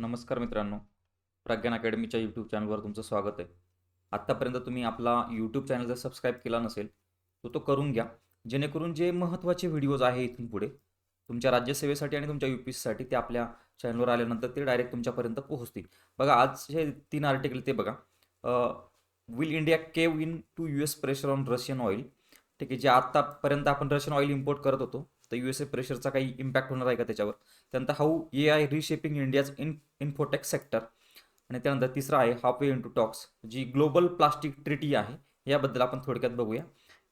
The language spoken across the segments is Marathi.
नमस्कार मित्रांनो. प्रज्ञान अकॅडमीच्या यूट्यूब चॅनलवर तुमचं स्वागत आहे. आत्तापर्यंत तुम्ही आपला यूट्यूब चॅनल जर सबस्क्राईब केला नसेल तर तो करून घ्या. जेणेकरून जे महत्त्वाचे व्हिडिओज आहे इथून पुढे तुमच्या राज्यसेवेसाठी आणि तुमच्या यू पी एससाठी ते आपल्या चॅनलवर आल्यानंतर ते डायरेक्ट तुमच्यापर्यंत पोहोचतील. बघा आज हे तीन आर्टिकल ते बघा. Will India cave in to U S pressure on Russian oil ठीक आहे जे आत्तापर्यंत आपण रशियन ऑइल इम्पोर्ट करत होतो तर यू एस ए प्रेशरचा काही इम्पॅक्ट होणार आहे का त्याच्यावर? त्यानंतर how A I reshaping India's in infotech sector आणि त्यानंतर तिसरा आहे हाफ वे इंटू टॉक्स जी ग्लोबल प्लास्टिक ट्रिटी आहे याबद्दल आपण थोडक्यात बघूया.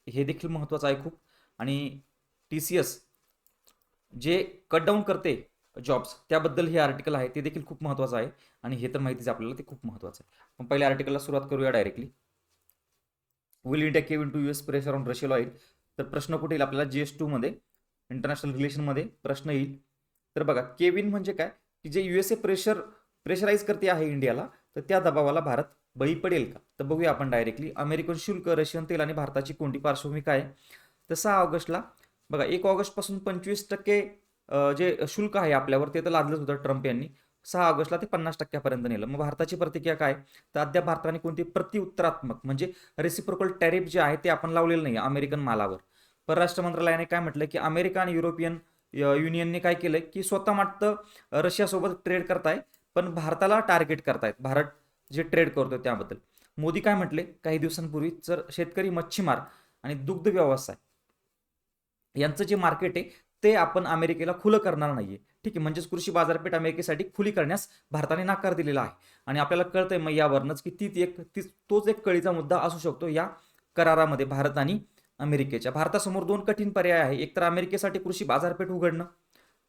हे देखील महत्त्वाचं आहे खूप. आणि टी सी एस जे कट डाऊन करते जॉब्स त्याबद्दल हे आर्टिकल आहे ते देखील खूप महत्त्वाचं आहे. आणि हे तर माहितीच आपल्याला ते खूप महत्त्वाचं आहे. पण पहिल्या आर्टिकलला सुरुवात करूया directly will India cave in to U S pressure on Russian oil तर प्रश्न कुठे येईल आपल्याला जी एस टूमध्ये इंटरनॅशनल रिलेशनमध्ये प्रश्न येईल. तर बघा केविन म्हणजे काय? की जे U S A pressure pressurise करते आहे इंडियाला तर त्या दबावाला भारत बळी पडेल का? तर बघूया आपण डायरेक्टली अमेरिकन शुल्क रशियन तेल आणि भारताची कोणती पार्श्वभूमी काय? आहे तर सहा ऑगस्टला बघा एक ऑगस्टपासून पंचवीस टक्के जे शुल्क आहे आपल्यावर ते तर लादलंच होतं ट्रम्प यांनी. सहा ऑगस्टला ते पन्नास टक्क्यापर्यंत नेलं. मग भारताची प्रतिक्रिया काय? तर अद्याप भारताने कोणती प्रतिउत्तरात्मक म्हणजे रेसिप्रोकल टॅरिफ जे आहे ते आपण लावलेलं नाही अमेरिकन मालावर. परराष्ट्र मंत्रालयाने काय म्हटलं की अमेरिका आणि युरोपियन युनियनने काय केलंय की स्वतः मात्र रशियासोबत ट्रेड करताय पण भारताला टार्गेट करतायत. भारत जे ट्रेड करतोय त्याबद्दल. मोदी काय म्हटले? काही दिवसांपूर्वी तर शेतकरी मच्छीमार आणि दुग्ध व्यवसाय यांचं जे मार्केट आहे ते आपण अमेरिकेला खुलं करणार नाहीये. ठीक आहे. म्हणजेच कृषी बाजारपेठ अमेरिकेसाठी खुली करण्यास भारताने नकार दिलेला आहे. आणि आपल्याला कळतंय मग यावरनच की तीच एक ती तोच एक कळीचा मुद्दा असू शकतो या करारामध्ये भारत आणि अमेरिकेच्या. भारतासमोर दोन कठीण पर्याय आहे. एक तर अमेरिकेसाठी कृषी बाजारपेठ उघडणं.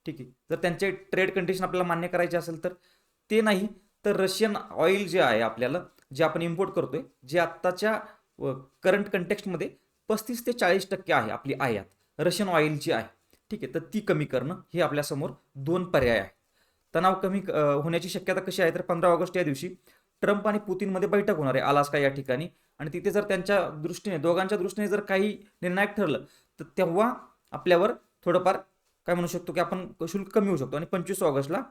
ठीक आहे. जर त्यांचे ट्रेड कंडिशन आपल्याला मान्य करायचे असेल तर ते नाही तर रशियन ऑइल जे आहे आपल्याला जे आपण इम्पोर्ट करतोय जे आत्ताच्या करंट कंटेक्स्टमध्ये पस्तीस ते चाळीस टक्के आहे आपली आयात. रशियन ऑइलची आहे. ठीक आहे तर ती कमी करणं हे आपल्यासमोर दोन पर्याय आहे तणाव कमी होण्याची शक्यता कशी आहे? तर पंधरा ऑगस्ट या दिवशी ट्रम्प आणि पुतीनमध्ये बैठक होणार आहे अलास्का या ठिकाणी. आणि तिथे जर त्यांच्या दृष्टीने दोघांच्या दृष्टीने जर काही निर्णायक ठरलं तर तेव्हा आपल्यावर थोडंफार काय म्हणू शकतो की आपण शुल्क कमी होऊ शकतो. आणि पंचवीस ऑगस्टला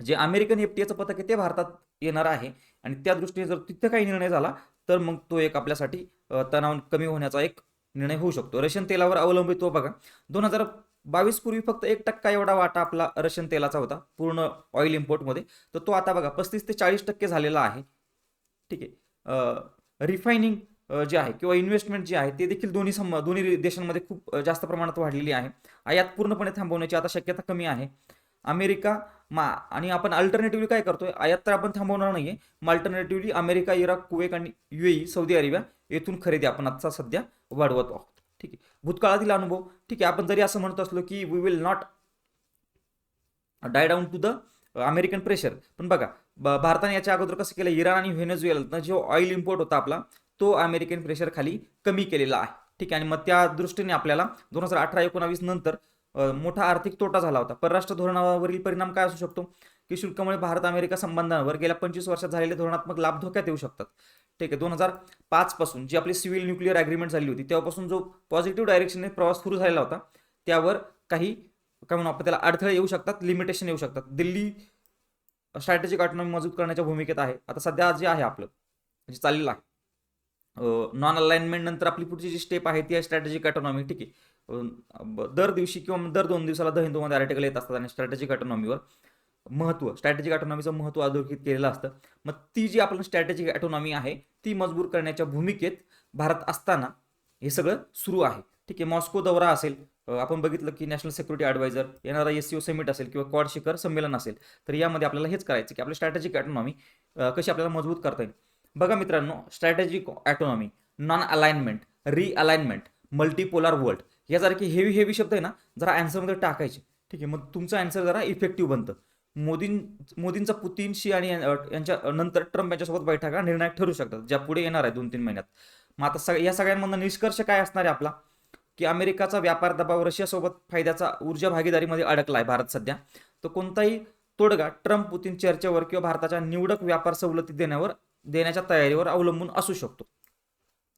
जे अमेरिकन एफटीएचं पथक आहे ते भारतात येणार आहे. आणि त्या दृष्टीने जर तिथे काही निर्णय झाला तर मग तो एक आपल्यासाठी तणाव कमी होण्याचा एक निर्णय होऊ शकतो. रशियन तेलावर अवलंबित तो बघा. दोन हजार बावीस पूर्वी फक्त एक टक्का एवढा वाटा आपला रशियन तेलाचा होता पूर्ण ऑइल इम्पोर्टमध्ये तर तो आता बघा पस्तीस ते चाळीस टक्के झालेला आहे. ठीक आहे. रिफायनिंग जे आहे किंवा इन्व्हेस्टमेंट जे आहे ते देखील दोन्ही सम दोन्ही देशांमध्ये खूप जास्त प्रमाणात वाढलेली आहे. आयात पूर्णपणे थांबवण्याची आता शक्यता कमी आहे. अमेरिका मा आणि आपण अल्टरनेटिव्हली काय करतोय? आयात तर आपण थांबवणार नाहीये. मग अल्टरनेटिव्हली अमेरिका इराक कुवेक आणि युएई सौदी अरेबिया येथून खरेदी आपण आत्ता सध्या वाढवत आहोत. ठीक आहे. भूतकाळातील अनुभव. ठीक आहे. आपण जरी असं म्हणत असलो की we will not die down to the American pressure पण बघा भारताने याच्या अगोदर कसं केलं? इराण आणि व्हेनेझुएला जो ऑइल इम्पोर्ट होता आपला तो अमेरिकन प्रेशर खाली कमी केलेला आहे. ठीक आहे. आणि मग त्या दृष्टीने आपल्याला दोन हजार अठरा एकोणावीस नंतर मोठा आर्थिक तोटा झाला होता. परराष्ट्र धोरणावरील परिणाम काय असू शकतो? की शुल्कामुळे भारत अमेरिका संबंधांवर गेल्या पंचवीस वर्षात झालेले धोरणात्मक लाभ धोक्यात येऊ शकतात. ठीक आहे. दोन हजार पाच पासून जी आपली सिव्हिल न्यूक्लिअर अग्रीमेंट झाली होती तेव्हापासून जो पॉझिटिव्ह डायरेक्शनने प्रवास सुरू झालेला होता त्यावर काही काय म्हणू आपण त्याला अडथळे येऊ शकतात लिमिटेशन येऊ शकतात. दिल्ली स्ट्रॅटेजिक ऑटोनॉमी मजबूत करण्याच्या भूमिकेत आहे. आता सध्या जे आहे आपलं जे चाललेलं आहे नॉन अलाइनमेंट नंतर आपली पुढची जी स्टेप आहे ती आहे स्ट्रॅटेजिक ऑटोनॉमी ठीक आहे. दर दिवशी किंवा दर दोन दिवसाला द हिंदूमध्ये आर्टिकल येत असतात आणि स्ट्रॅटेजिक ऑटोनॉमीवर महत्त्व स्ट्रॅटेजिक ऑटोनॉमीचं महत्त्व अधोरेखित केलेलं असतं. मग ती जी आपण स्ट्रॅटेजिक ॲटोनॉमी आहे ती मजबूर करण्याच्या भूमिकेत भारत असताना हे सगळं सुरू आहे. ठीक आहे मॉस्को दौरा असेल आपण बघितलं की नॅशनल सिक्युरिटी ॲडवायझर येणारा एस सीओ समिट असेल किंवा क्वाड शिखर संमेलन असेल तर यामध्ये आपल्याला हेच करायचं की आपली स्ट्रॅटेजिक ॲटोनॉमी कशी आपल्याला मजबूत करता येईल. बघा मित्रांनो strategic autonomy non alignment realignment multipolar world यासारखे हेवी हेवी शब्द आहे ना जरा अँसरमध्ये टाकायचे. ठीक आहे मग तुमचं अँसर जरा इफेक्टिव्ह बनतं. मोदीं मोदींचा पुतीनशी आणि यांच्या नंतर ट्रम्प यांच्यासोबत बैठका निर्णायक ठरू शकतात. ज्या पुढे येणार आहे दोन तीन महिन्यात. मग आता सग या सगळ्यांमधून निष्कर्ष काय असणार आहे आपला? की अमेरिकाचा व्यापार दबाव रशियासोबत फायद्याचा ऊर्जा भागीदारीमध्ये अडकला आहे भारत सध्या. तर कोणताही तोडगा ट्रम्प पुतीन चर्चेवर किंवा भारताच्या निवडक व्यापार सवलती देण्यावर देण्याच्या तयारीवर अवलंबून असू शकतो.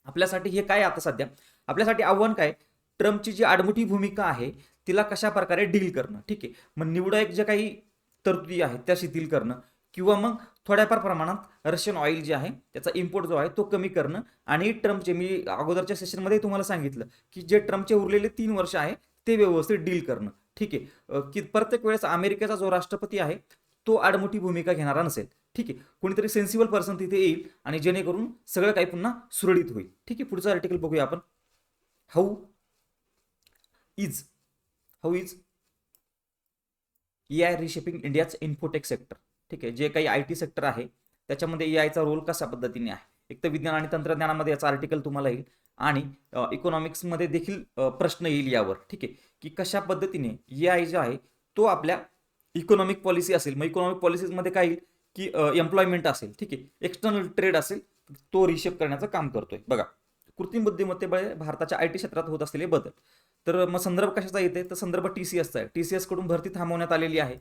आपल्यासाठी हे काय आता सध्या? आपल्यासाठी आव्हान काय? ट्रम्पची जी आडमुठी भूमिका आहे तिला कशा प्रकारे डील करणं? ठीक आहे. मग निवडक जे काही तरतुदी आहेत त्या शिथिल करणं किंवा मग थोड्याफार प्रमाणात रशियन ऑइल जे आहे त्याचा इम्पोर्ट जो आहे तो कमी करणं. आणि ट्रम्पचे मी अगोदरच्या सेशनमध्ये तुम्हाला सांगितलं की जे ट्रम्पचे उरलेले तीन वर्ष आहे ते व्यवस्थित डील करणं. ठीक आहे. की प्रत्येक वेळेस अमेरिकेचा जो राष्ट्रपती आहे तो आडमोठी भूमिका घेणारा नसेल. ठीक आहे. कोणीतरी सेन्सिबल पर्सन तिथे येईल आणि जेणेकरून सगळं काही पुन्हा सुरळीत होईल. ठीक आहे. पुढचं आर्टिकल बघूया आपण. How is how is A I reshaping इंडियाच infotech sector ठीक आहे जे काही आय टी सेक्टर आहे त्याच्यामध्ये ए आयचा रोल कशा पद्धतीने आहे? एक तर विज्ञान आणि तंत्रज्ञानामध्ये याचा आर्टिकल तुम्हाला येईल आणि इकॉनॉमिक्समध्ये देखील प्रश्न येईल यावर. ठीक आहे की कशा पद्धतीने ए आय जो आहे तो आपल्या इकॉनॉमिक पॉलिसी असेल. मग इकॉनॉमिक पॉलिसीजमध्ये काय येईल? की एम्प्लॉयमेंट असेल. ठीक आहे एक्सटर्नल ट्रेड असेल तो रिशेप करण्याचं काम करतोय. बघा कृत्रिम बुद्धिमत्तेमुळे भारताच्या आय टी क्षेत्रात होत असलेले बदल. तर मग संदर्भ कशाचा येते तर संदर्भ टी सी एसचा आहे. टी सी एसकडून भरती थांबवण्यात आलेली आहे.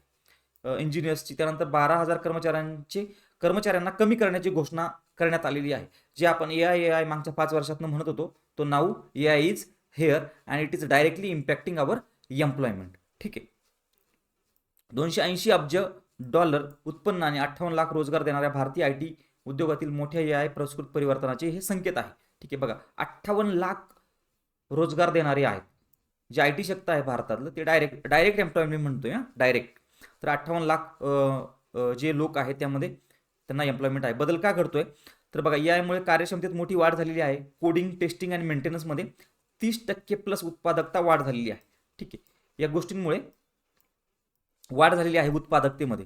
इंजिनियर्सची त्यानंतर बारा हजार कर्मचाऱ्यांची कर्मचाऱ्यांना कमी करण्याची घोषणा करण्यात आलेली आहे. जे आपण ए आय ए आय मागच्या पाच वर्षातनं म्हणत होतो तो now A I is here and it is directly impacting our employment ठीक आहे. दोनशे ऐंशी अब्ज डॉलर उत्पन्न आणि अठ्ठावन्न लाख रोजगार देणाऱ्या भारतीय आय टी उद्योगातील मोठ्या ए आय पुरस्कृत परिवर्तनाचे हे संकेत आहे. ठीक आहे बघा. अठ्ठावन्न लाख रोजगार देणारे आहेत. जे आय टी क्षेत्र आहे भारतातलं ते डायरेक्ट डायरेक्ट एम्प्लॉयमेंट म्हणतोय हां. डायरेक्ट तर अठ्ठावन्न लाख जे लोक आहेत त्यामध्ये त्यांना एम्प्लॉयमेंट आहे. बदल का घडतोय? तर बघा यामुळे कार्यक्षमतेत मोठी वाढ झालेली आहे. कोडिंग टेस्टिंग आणि मेंटेनन्समध्ये तीस टक्के प्लस उत्पादकता वाढ झालेली आहे. ठीक आहे. या गोष्टींमुळे वाढ झालेली आहे उत्पादकतेमध्ये.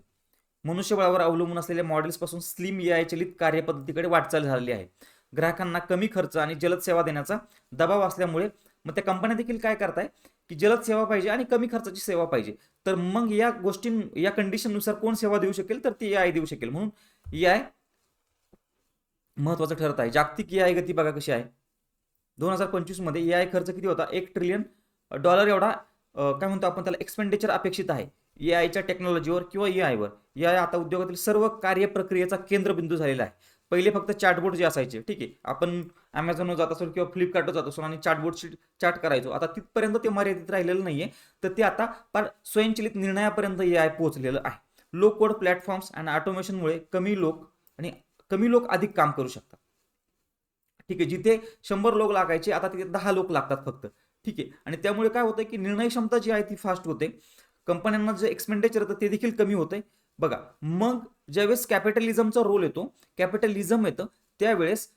मनुष्यबळावर अवलंबून असलेल्या मॉडेल्सपासून स्लिम ए आय चलित कार्यपद्धतीकडे वाटचाल झालेली आहे. ग्राहकांना कमी खर्च आणि जलद सेवा देण्याचा दबाव असल्यामुळे मग त्या कंपन्या देखील काय करताय? की जलद सेवा पाहिजे आणि कमी खर्चाची सेवा पाहिजे. तर मग या गोष्टी या कंडिशननुसार कोण सेवा देऊ शकेल? तर ती ए आय देऊ शकेल. म्हणून ए आय महत्वाचं ठरत आहे. जागतिक ए आय गती बघा कशी आहे. दोन हजार पंचवीसमध्ये ए आय खर्च किती होता? एक ट्रिलियन डॉलर एवढा काय म्हणतो आपण त्याला? एक्सपेंडिचर अपेक्षित आहे. ए आयच्या टेक्नॉलॉजीवर किंवा ए आयवर ए आय आता उद्योगातील सर्व कार्य प्रक्रियेचा केंद्रबिंदू झालेला आहे. पहिले फक्त चॅटबोर्ड जे असायचे ठीक आहे. आपण अमेझॉनवर जात असो किंवा फ्लिपकार्टवर जात असो आणि चॅटबोर्डशी चॅट करायचो. आता तिथपर्यंत ते मर्यादित राहिलेलं नाहीये तर ते आता फार स्वयंचलित निर्णयापर्यंत ए आय पोहोचलेलं आहे. लो कोड प्लॅटफॉर्म्स आणि ऑटोमेशनमुळे कमी लोक आणि कमी लोक अधिक काम करू शकतात. ठीक आहे जिथे शंभर लोक लागायचे आता तिथे दहा लोक लागतात फक्त. ठीक आहे आणि त्यामुळे काय होतं की निर्णय क्षमता जी आहे ती फास्ट होते. कंपन्यांना जे एक्सपेंडिचर येतं ते देखील कमी होतंय. बघा मग ज्यावेळेस कॅपिटलिझमचा रोल येतो कॅपिटलिझम येतं त्यावेळेस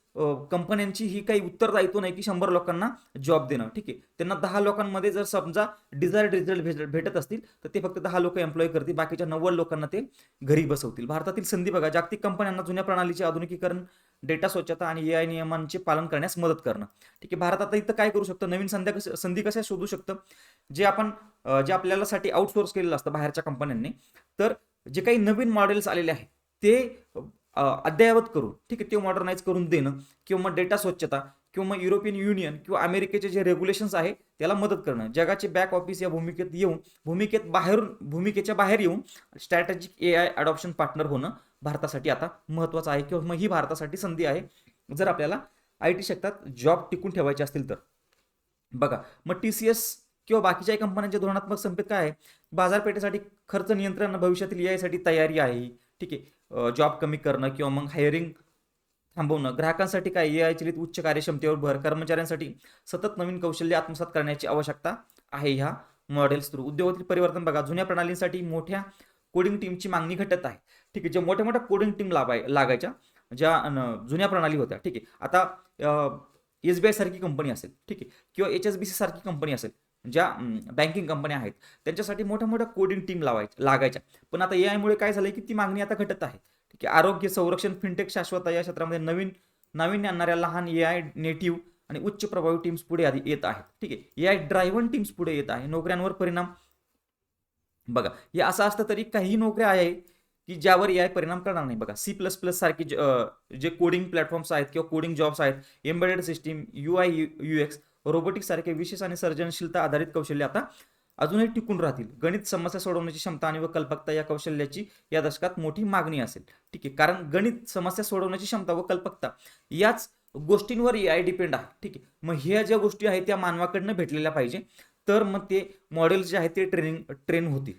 कंपन्यांची ही काही उत्तरदायित्व नाही की शंभर लोकांना जॉब देणं. ठीक आहे. त्यांना दहा लोकांमध्ये जर समजा डिझायर्ड रिझल्ट भेटत असतील तर ते फक्त दहा लोक एम्प्लॉय करतील बाकीच्या नव्वद लोकांना ते घरी बसवतील. भारतातील संधी बघा जागतिक कंपन्यांना जुन्या प्रणालीचे आधुनिकीकरण डेटा स्वच्छता आणि ए आय नियमांचे पालन करण्यास मदत करणं. ठीक आहे भारत आता इथं काय करू शकतं? नवीन संध्या कस संधी कशा शोधू शकतं? जे आपण जे आपल्याला साठी आउटसोर्स केलेलं असतं बाहेरच्या कंपन्यांनी तर जे काही नवीन मॉडेल्स आलेले आहेत ते अद्ययावत करून ठीक आहे ते मॉडर्नाइज करून देणं किंवा मग डेटा स्वच्छता किंवा मग युरोपियन युनियन किंवा अमेरिकेचे जे रेग्युलेशन्स आहे त्याला मदत करणं. जगाचे बॅक ऑफिस या भूमिकेत येऊन भूमिकेत बाहेरून भूमिकेच्या बाहेर येऊन strategic A I adoption partner होणं भारतासाठी आता महत्त्वाचं आहे किंवा मग ही भारतासाठी संधी आहे. जर आपल्याला आय टी क्षेत्रात जॉब टिकून ठेवायचे असतील तर. बघा मग टी सी एस किंवा बाकीच्याही कंपन्यांचे धोरणात्मक संपेत काय आहे? बाजारपेठेसाठी खर्च नियंत्रण भविष्यातील ए तयारी आहे. ठीक आहे. जॉब कमी करणं किंवा मग हायरिंग थांबवणं. ग्राहकांसाठी काय? ए आय चलित उच्च कार्यक्षमतेवर भर. कर्मचाऱ्यांसाठी सतत नवीन कौशल्य आत्मसात करण्याची आवश्यकता आहे ह्या मॉडेल्स थ्रू उद्योगातील परिवर्तन बघा. जुन्या प्रणालींसाठी मोठ्या कोडिंग टीमची मागणी घटत आहे. ठीक आहे ज्या मोठ्या मोठ्या कोडिंग टीम लागाय लागायच्या ज्या जुन्या प्रणाली होत्या ठीक आहे. आता एस बी आय सारखी कंपनी असेल ठीक आहे किंवा एच एस बी सी सारखी कंपनी असेल ज्या बँकिंग कंपन्या आहेत त्यांच्यासाठी मोठ्या मोठ्या कोडिंग टीम लावायच्या लागायच्या. पण आता ए आयमुळे काय झालंय की ती मागणी आता घटत आहे ठीक आहे. आरोग्य संरक्षण फिनटेक शाश्वत या क्षेत्रामध्ये नवीन नाविन्य आणणाऱ्या लहान ए आय नेटिव्ह आणि उच्च प्रभावी टीम्स पुढे आधी येत आहेत ठीक आहे. ए आय ड्रायव्हन टीम्स पुढे येत आहे नोकऱ्यांवर परिणाम. बघा हे असं असतं तरी काही नोकऱ्या आहे की ज्यावर ए आय परिणाम करणार नाही. बघा सी प्लस प्लस सारखी जे कोडिंग प्लॅटफॉर्म्स आहेत किंवा कोडिंग जॉब्स आहेत embedded system U I U X robotics सारखे विशेष आणि सर्जनशीलता आधारित कौशल्य आता अजूनही टिकून राहतील. गणित समस्या सोडवण्याची क्षमता आणि व कल्पकता या कौशल्याची या दशकात मोठी मागणी असेल. ठीक आहे. कारण गणित समस्या सोडवण्याची क्षमता व कल्पकता याच गोष्टींवर ए आय डिपेंड आहे. ठीक आहे. मग ह्या ज्या गोष्टी आहेत त्या मानवाकडनं भेटलेल्या पाहिजे. तर मग ते मॉडेल जे आहे ते ट्रेनिंग ट्रेन होतील.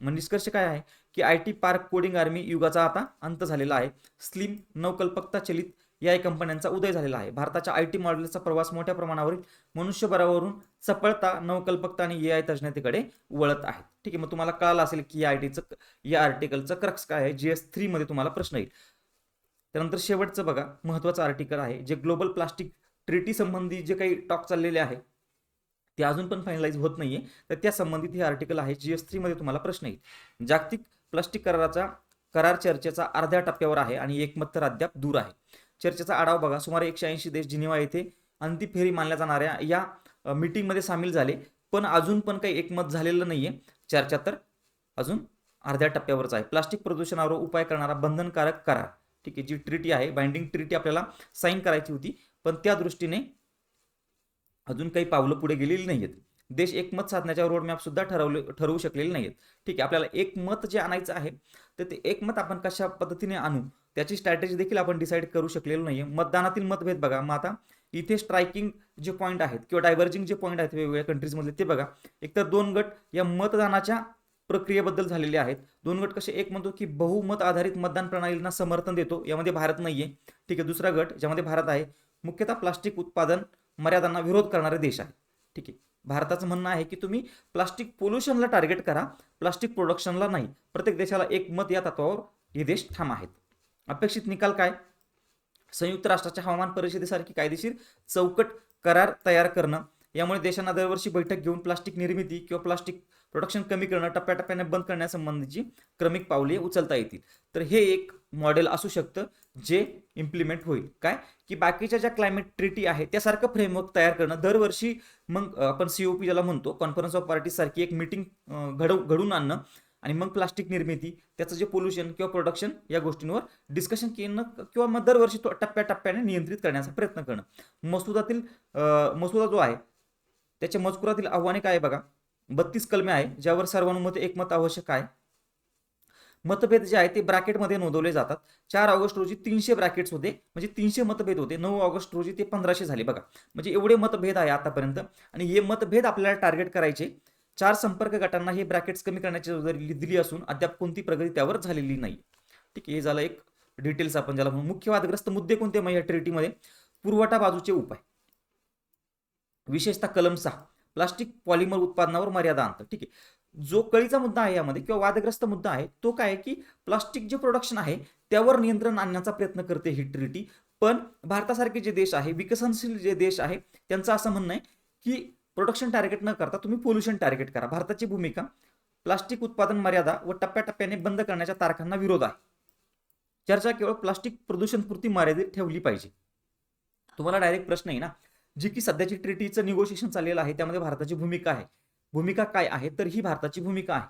मग निष्कर्ष काय आहे? की I T park coding army युगाचा आता अंत झालेला आहे. स्लिम नवकल्पकता चलित या कंपन्यांचा उदय झालेला आहे. भारताच्या आय टी मॉडेलचा प्रवास मोठ्या प्रमाणावरील मनुष्यबळावरून चपळता नवकल्पकता आणि ए आय तज्ज्ञतेकडे वळत आहे. ठीक आहे मग तुम्हाला कळालं असेल की या आय टीचं या आर्टिकलचं क्रक्स काय आहे? जी एसमध्ये तुम्हाला प्रश्न येईल. त्यानंतर शेवटचं बघा महत्त्वाचं आर्टिकल आहे जे ग्लोबल प्लास्टिक ट्रिटी संबंधी जे काही टॉक चाललेले आहे ते अजून पण फायनलाइज होत नाहीये. तर त्या संबंधित हे आर्टिकल आहे जी एसमध्ये तुम्हाला प्रश्न येईल. जागतिक प्लास्टिक कराराचा करार चर्चेचा अर्ध्या टप्प्यावर आहे आणि एकमत तर अद्याप दूर आहे. चर्चेचा आढावा बघा. सुमारे एकशे ऐंशी देश जिनिवा येथे अंतिम फेरी मानल्या जाणाऱ्या या मीटिंगमध्ये सामील झाले. पण अजून पण काही एकमत झालेलं नाही आहे चर्चा तर अजून अर्ध्या टप्प्यावरच आहे. प्लास्टिक प्रदूषणावर उपाय करणारा बंधनकारक करार. ठीक आहे जी ट्रिटी आहे बाइंडिंग ट्रिटी आपल्याला साईन करायची होती. पण त्या दृष्टीने अजून काही पावलं पुढे गेलेली नाही आहेत देश एकमत साधण्याच्या रोडमॅप सुद्धा ठरवले ठरवू शकलेले नाहीत ठीक आहे आपल्याला एक मत जे आणायचं आहे तर ते एकमत आपण कशा पद्धतीने आणू त्याची स्ट्रॅटेजी देखील आपण डिसाईड करू शकलेलो नाही आहे मतदानातील मतभेद बघा. मग आता इथे स्ट्रायकिंग जे पॉईंट आहेत किंवा डायव्हर्जिंग जे पॉईंट आहेत वेगवेगळ्या कंट्रीजमधले ते बघा. एकतर दोन गट या मतदानाच्या प्रक्रियेबद्दल झालेले आहेत. दोन गट कसे एक म्हणतो की बहुमत आधारित मतदान प्रणालींना समर्थन देतो यामध्ये भारत नाहीये. ठीक आहे दुसरा गट ज्यामध्ये भारत आहे मुख्यतः प्लास्टिक उत्पादन मर्यादांना विरोध करणारे देश आहे. ठीक आहे. भारताचं म्हणणं आहे की तुम्ही प्लास्टिक पोल्युशनला टार्गेट करा प्लास्टिक प्रोडक्शनला नाही. प्रत्येक देशाला एक मत या तत्वावर हे देश ठाम आहेत. अपेक्षित निकाल काय? संयुक्त राष्ट्राच्या हवामान परिषदेसारखी कायदेशीर चौकट करार तयार करणं. यामुळे देशांना दरवर्षी बैठक घेऊन प्लास्टिक निर्मिती किंवा प्लास्टिक प्रोडक्शन कमी करणं टप्प्याटप्प्याने बंद करण्यासंबंधीची क्रमिक पावले उचलता येतील. तर हे एक मॉडेल असू शकतं जे इम्प्लिमेंट होईल. काय? की बाकीच्या ज्या क्लायमेट ट्रिटी आहे त्यासारखं फ्रेमवर्क तयार करणं. दरवर्षी मग आपण सीओपी ज्याला म्हणतो कॉन्फरन्स ऑफ पार्टी सारखी एक मिटिंग घडव घडून आणणं आणि मग प्लास्टिक निर्मिती त्याचं जे पोल्युशन किंवा प्रोडक्शन या गोष्टींवर डिस्कशन केलं किंवा मग दरवर्षी तो टप्प्याटप्प्याने नियंत्रित करण्याचा प्रयत्न करणं. मसुदातील मसुदा जो आहे त्याच्या मजकुरातील आव्हाने काय आहे बघा? बत्तीस कलमे आहे ज्यावर सर्वानुमते एकमत आवश्यक आहे. मतभेद जे आहे ते ब्रॅकेटमध्ये नोंदवले जातात. चार ऑगस्ट रोजी तीनशे ब्रॅकेट्स होते. म्हणजे तीनशे मतभेद होते. नऊ ऑगस्ट रोजी ते पंधराशे झाले. बघा म्हणजे एवढे मतभेद आहे आतापर्यंत. आणि हे मतभेद आपल्याला टार्गेट करायचे. चार संपर्क गटांना हे ब्रॅकेट्स कमी करण्याची जबाबदारी दिली असून अद्याप कोणती प्रगती त्यावर झालेली नाही. ठीक आहे हे झालं एक डिटेल्स आपण ज्याला म्हणू. मुख्य वादग्रस्त मुद्दे कोणते? मग या ट्रिटीमध्ये पुरवठा बाजूचे उपाय. विशेषतः कलम सहा. प्लास्टिक पॉलिमर उत्पादनावर मर्यादा आणतं ठीक आहे. जो कळीचा मुद्दा आहे यामध्ये किंवा वादग्रस्त मुद्दा आहे तो काय आहे की प्लास्टिक जे प्रोडक्शन आहे त्यावर नियंत्रण आणण्याचा प्रयत्न करते ही ट्रिटी पण भारतासारखे जे देश आहे विकसनशील जे देश आहे त्यांचं असं म्हणणं आहे की प्रोडक्शन टार्गेट न करता तुम्ही पोल्युशन टार्गेट करा. भारताची भूमिका प्लास्टिक उत्पादन मर्यादा व टप्प्याटप्प्याने बंद करण्याच्या तारखांना विरोध आहे. चर्चा केवळ प्लास्टिक प्रदूषण पुरती मर्यादित ठेवली पाहिजे. तुम्हाला डायरेक्ट प्रश्न आहे ना जी की सध्याची ट्रिटीचं निगोशिएशन चाललेलं आहे त्यामध्ये भारताची भूमिका आहे. भूमिका काय आहे? तर ही भारताची भूमिका आहे.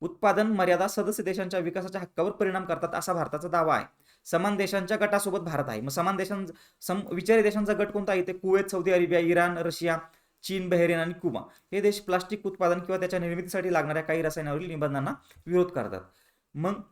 उत्पादन मर्यादा सदस्य देशांच्या विकासाच्या हक्कावर परिणाम करतात असा भारताचा दावा आहे. समान देशांच्या गटासोबत भारत आहे. मग समान देशां सम विचारी देशांचा गट कोणता आहे? ते Kuwait Saudi Arabia Iran Russia चीन बहरीन आणि कुबा. हे देश प्लास्टिक उत्पादन किंवा त्याच्या निर्मितीसाठी लागणाऱ्या काही रसायनावरील निबंधांना विरोध करतात. मग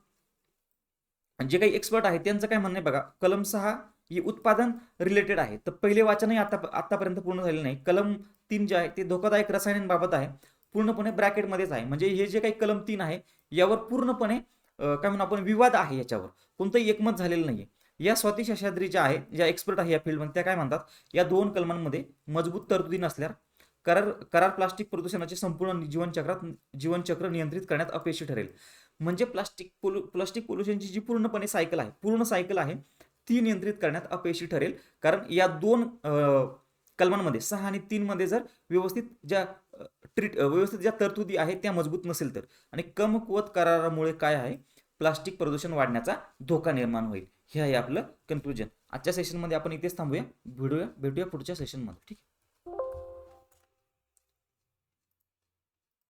जे काही एक्सपर्ट आहेत त्यांचं काय म्हणणं आहे बघा? कलम सहा ही उत्पादन रिलेटेड आहे. तर पहिले वाचनही आता आतापर्यंत पूर्ण झालेलं नाही. कलम तीन जे आहे ते धोकादायक रसायनांबाबत आहे. पूर्णपणे ब्रॅकेटमध्येच आहे. म्हणजे हे जे काही कलम तीन आहे यावर पूर्णपणे काय म्हणू आपण विवाद आहे याच्यावर. कोणतंही एकमत झालेलं नाही या स्वाती शेषाद्री ज्या आहे ज्या एक्सपर्ट आहे या फील्डमध्ये त्या काय म्हणतात या दोन कलमांमध्ये मजबूत तरतुदी नसल्यास करार करार प्लास्टिक प्रदूषणाचे संपूर्ण जीवनचक्रात जीवनचक्र नियंत्रित करण्यात अपयशी ठरेल. म्हणजे प्लास्टिक पोलू प्लास्टिक पोल्युशनची जी पूर्णपणे सायकल आहे पूर्ण सायकल आहे ती नियंत्रित करण्यात अपयशी ठरेल. कारण या दोन कलमांमध्ये सहा आणि तीनमध्ये जर व्यवस्थित ज्या ट्रीट व्यवस्थित ज्या तरतुदी आहेत त्या मजबूत नसेल तर. आणि कमकुवत करारामुळे काय आहे? प्लास्टिक प्रदूषण वाढण्याचा धोका निर्माण होईल. हे आहे आपलं कन्क्लुजन आजच्या सेशनमध्ये आपण इथेच थांबूया. भेटूया भेटूया पुढच्या सेशनमध्ये ठीक आहे?